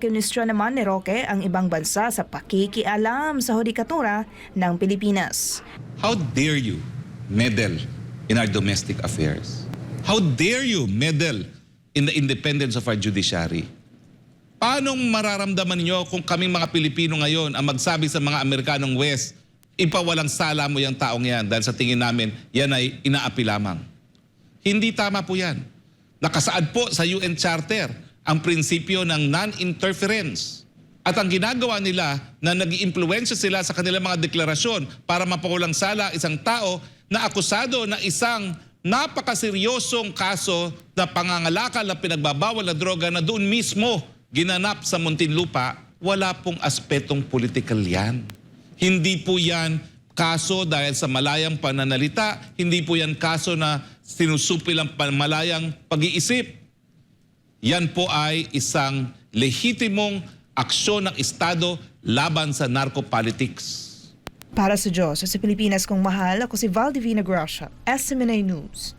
Kinustro naman ni Roque ang ibang bansa sa pakikialam sa hudikatura ng Pilipinas. How dare you meddle in our domestic affairs? How dare you meddle in the independence of our judiciary? Paano mararamdaman niyo kung kaming mga Pilipino ngayon ang magsabi sa mga Amerikanong West, ipawalang sala mo yung taong yan dahil sa tingin namin yan ay inaapi lamang. Hindi tama po yan. Nakasaad po sa UN Charter ang prinsipyo ng non-interference. At ang ginagawa nila na nag sila sa kanilang mga deklarasyon para mapawalang sala isang tao na akusado na isang napakaseryosong kaso na pangangalakal na pinagbabawal na droga na doon mismo ginanap sa Muntinlupa, wala pong aspetong political yan. Hindi po yan kaso dahil sa malayang pananalita, hindi po yan kaso na sinusupil ang malayang pag-iisip. Yan po ay isang lehitimong aksyon ng Estado laban sa narcopolitics. Para sa Diyos, sa Pilipinas kong mahal, ako si Valdivina Gracia, SMNA News.